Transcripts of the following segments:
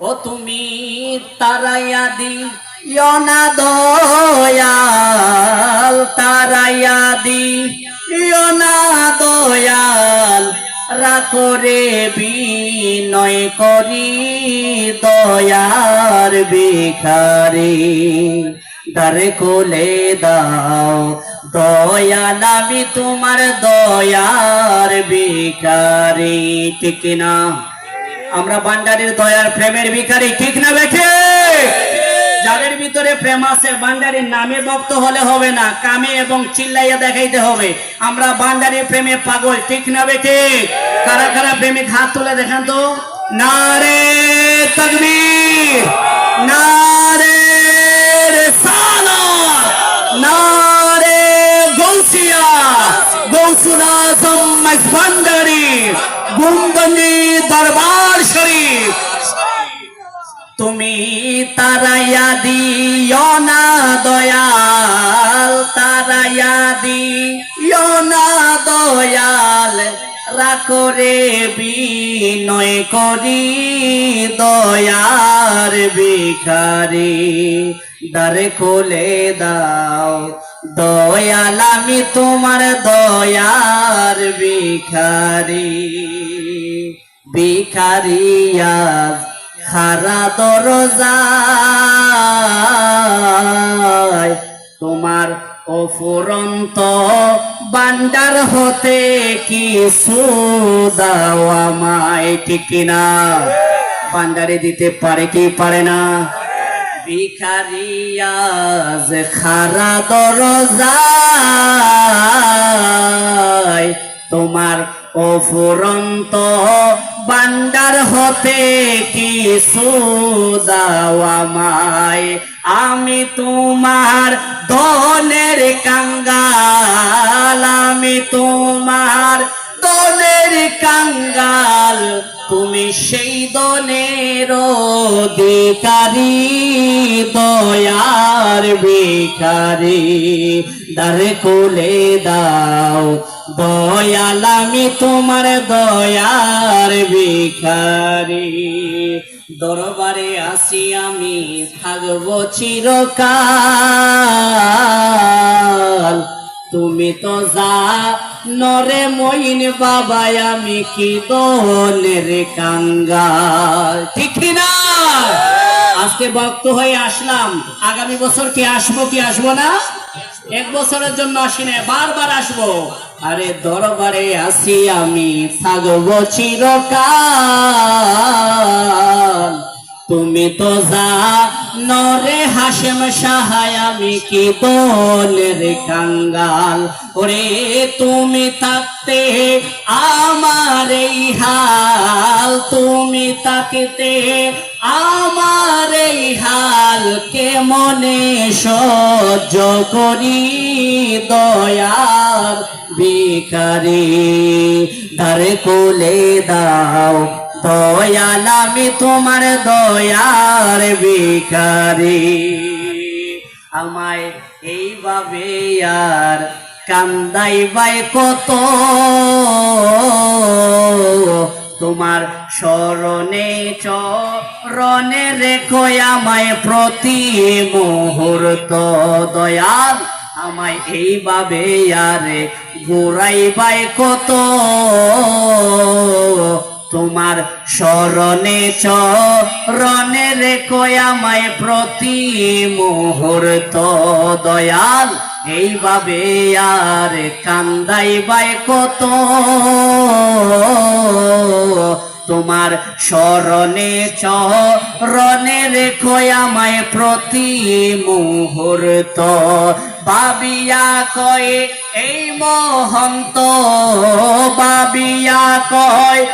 ও তুমি তারাইয়া দি না দয়াল তারাইয়া দি না দয়াল রাখরে বিনয় করি দয়ার ভিখারি। দারে কোলে দাও দয়া নামি তোমার দয়ার ভিখারি, ঠিক না আমরা বান্ডারির দয়ার প্রেমের ভিখারি, ঠিক না বেঠে যাদের ভিতরে প্রেম আছে বান্ডারির নামে ভক্ত হলে হবে না, কামে এবং চিল্লাইয়া দেখাইতে হবে। আমরা বান্ডারির প্রেমে পাগল, ঠিক না বেঠে কারা কারা প্রেমিক হাত তুলে দেখান তো? নারে তকবীর, নারে রিসালাত, নারে গৌসিয়া গৌসুল আজম মজবান্ডারি গুমগঞ্জি দরবার শরীফ। তুমি তারাইয়া দিও না দয়াল, তারাইয়া দিও না দয়াল। রাখরে বিনয় করি দয়ার ভিখারি। দারে খোলে দাও, দয়াল, আমি তোমার দয়ার ভিখারি। ভিখারিয়া, খারা দরজায় তোমার অফুরন্ত বান্ডার হতে কিছু দাও আমায়, ঠিক না বান্ডারে দিতে পারে কি পারে না? ভিখারিয়াজ খারা দরজায় তোমার অফুরন্ত বান্ডার হতে কিছু দাও আমায়। আমি তোমার দনের কাঙ্গাল আমি তোমার দনের কাঙ্গাল। তুমি সেই দনের অধিকারী, দয়ার ভিখারি। দারে কোলে দাও, দয়াল, আমি তোমার দয়ার ভিখারি। দরবারে আসি, আমি থাকব চিরকাল। তুমি তো যা নরে মইন বাবাই আমি কি দনের কাঙ্গাল? ঠিক না আজকে ভক্ত হয়ে আসলাম। আগামী বছর কি আসব কি আসব না? এক বছরের জন্য আসি না, বারবার আসব। আরে দরবারে আসি আমি, থাকব চিরকাল। তুমি তো যা নরে হাসেম সাহায় আমি কি দলের কাঙ্গাল? ওরে তুমি থাকতে আমার এই হাল, তুমি থাকতে আমার এই হাল কে মনে সহ্য করি? দয়ার ভিখারি দারে কোলে দাও দয়াল আমি তোমার দয়ার ভিখারি। আমায় এইভাবে আর কান্দাই বাই কত? তোমার স্মরণে চরণে রেখো আমায় প্রতি মুহূর্ত দয়াল। আমায় এইভাবে আরে গোড়াই বাই কত? তোমার স্মরণে চরণে রেখো আমায় প্রতি মুহূর্ত দয়াল। এইভাবে আর কান্দাই বাই কত। তোমার স্মরণে চরণে রেখো আমায় প্রতি মুহূর্ত। বাবিয়া কয়, এই মহন্ত বাবিয়া কয়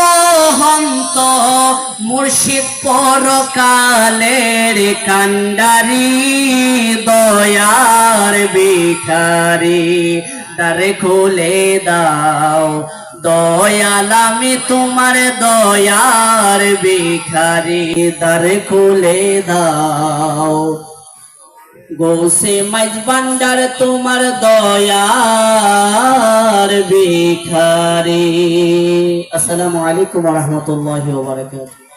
মহন্ত মুর্শিদ পরকালের কান্ডারি দয়ার ভিখারি দারে খুলে দাও। দয়াল, আমি তোমার দয়ার ভিখারি দারে খুলে দাও। গৌসে মাইজ ভান্ডার তোমার দয়ার ভিখারি। আসসালামু আলাইকুম ওয়া রাহমাতুল্লাহি ওয়া বারাকাতুহু।